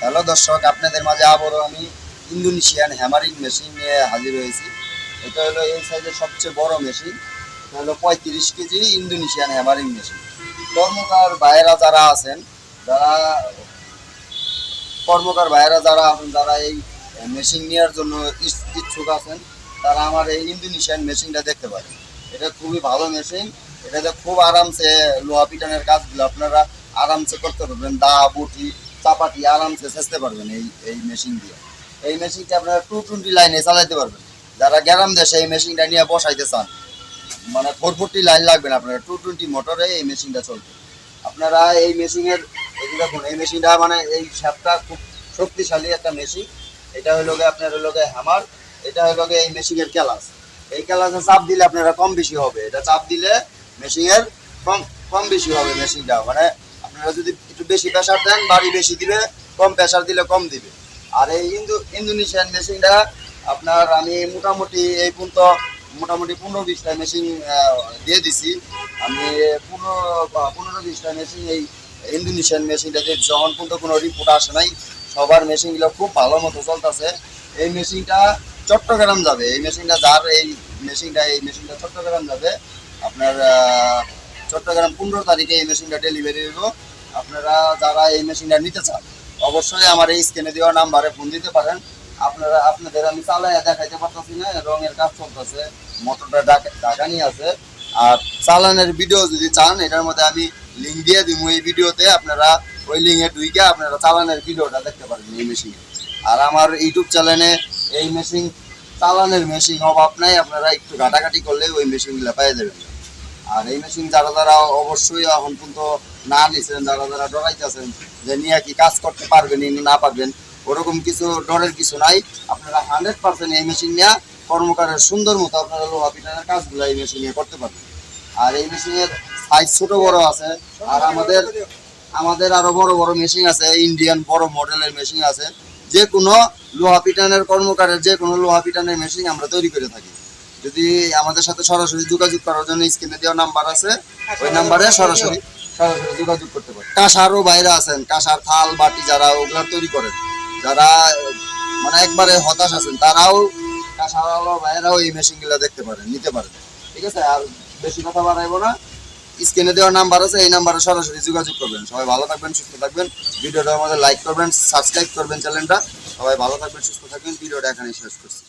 Hello দর্শক, আপনাদের মাঝে আবারও আমি ইন্দোনেশিয়ান হ্যামারিং মেশিন নিয়ে হাজির হয়েছি। এটা হলো এই সাইজের সবচেয়ে বড় মেশিন। এটা হলো পঁয়ত্রিশ কেজি ইন্দোনেশিয়ান হ্যামারিং মেশিন। কর্মকার ভাইয়েরা যারা আছেন, যারা কর্মকার ভাইয়েরা যারা আছেন, যারা এই মেশিন নেওয়ার জন্য ইচ্ছুক আছেন, তারা আমার এই ইন্দোনেশিয়ান মেশিনটা দেখতে পারেন। এটা খুবই ভালো মেশিন। এটাতে খুব আরামসে লোহা পিটানের কাজগুলো আপনারা আরামসে করতে পারবেন। দা, বুটি চাপাটি আরামসে সেচতে পারবেন এই এই মেশিন দিয়ে। এই মেশিনটা আপনারা টু টোয়েন্টি লাইনে চালাতে পারবেন। যারা গ্রাম দেশে এই মেশিনটা নিয়ে বসাইতে চান মানে ফোর ফোরটি লাইন লাগবে না আপনারা টু টোয়েন্টি মোটরে এই মেশিনটা চলবে। আপনারা এই মেশিনের এই দেখুন, এই মেশিনটা মানে এই শ্যাপটা খুব শক্তিশালী একটা মেশিন এটা হলো গিয়ে আপনার হলো গিয়ে হ্যামার এটা হলো গিয়ে এই মেশিনের ক্যালাস এই ক্যালাসে চাপ দিলে আপনারা কম বেশি হবে। এটা চাপ দিলে মেশিনের কম কম বেশি হবে মেশিনটা মানে আপনারা যদি একটু বেশি প্রেশার দেন, বাড়ি বেশি দিবে, কম প্রেশার দিলে কম দিবে। আর এই ইন্দো, ইন্দোনেশিয়ান মেশিনটা আপনার আমি মোটামুটি এই পর্যন্ত মোটামুটি পনেরো বিশটা মেশিন দিয়ে দিছি। আমি পনেরো পনেরো বিশটা মেশিন এই ইন্দোনেশিয়ান মেশিনটাতে যখন পর্যন্ত কোনো রিপোর্ট আসে নাই, সবার মেশিনগুলো খুব ভালো মতো চলতেছে। এই মেশিনটা চট্টগ্রাম যাবে। এই মেশিনটা যার এই মেশিনটা এই মেশিনটা চট্টগ্রাম যাবে। আপনার চট্টগ্রাম পনেরো তারিখে এই মেশিনটা ডেলিভারি হইব। আপনারা যারা এই মেশিনটা নিতে চান, অবশ্যই আমার এই স্ক্রিনে দেওয়া নাম্বারে ফোন দিতে পারেন। আপনারা, আপনাদের আমি চালাইয়া দেখাইতে পারতেছি না, রঙের কাজ চলতেছে, মোটরটা ডাকানি আছে। আর চালানের ভিডিও যদি চান, এটার মধ্যে আমি লিঙ্ক দিয়ে দিব এই ভিডিওতে আপনারা ওই লিঙ্কে ঢুকে আপনারা চালানের ভিডিওটা দেখতে পারবেন এই মেশিনে আর আমার ইউটিউব চ্যানেলে এই মেশিন চালানের মেশিন অভাব নাই, আপনারা একটু ঘাটাঘাটি করলে ওই মেশিনগুলো পেয়ে যাবেন। আর এই মেশিন যারা যারা অবশ্যই এখন পর্যন্ত না নিছেন, যারা যারা ডরাইতেছেন যে নিয়ে কি কাজ করতে পারবেন না পারবেন, ওরকম কিছু ডরের কিছু নাই। আপনারা হান্ড্রেড পার্সেন্ট এই মেশিন নিয়ে কর্মকারের সুন্দর মতো আপনারা লোহা পিটানের কাজগুলো এই মেশিন নিয়ে করতে পারবেন। আর এই মেশিনের সাইজ ছোট বড় আছে, আর আমাদের আমাদের আরও বড় বড় মেশিন আছে ইন্ডিয়ান বড় মডেলের মেশিন আছে। যে কোনো লোহা পিটানের কর্মকারের যে কোনো লোহা পিটানের মেশিন আমরা তৈরি করে থাকি। যদি আমাদের সাথে সরাসরি যোগাযোগ করার জন্য স্ক্রিনে দেওয়া নাম্বার আছে, ওই নাম্বারে সরাসরি সরাসরি যোগাযোগ করতে পারেন। কাঁসারও বাইরে আছেন, কাঁসার থাল, বাটি যারা ওগুলা তৈরি করেন, যারা মানে একবারে হতাশ আছেন, তারাও কাঁসার বাইরেও এই মেশিনগুলো দেখতে পারেন, নিতে পারেন। ঠিক আছে? আর বেশি কথা বাড়াইবো না। স্ক্রিনে দেওয়া নাম্বার আছে, এই নাম্বারে সরাসরি যোগাযোগ করবেন। সবাই ভালো থাকবেন, সুস্থ থাকবেন। ভিডিওটা আমাদের লাইক করবেন সাবস্ক্রাইব করবেন চ্যানেলটা। সবাই ভালো থাকবেন, সুস্থ থাকবেন। ভিডিওটা এখানে শেষ করছি।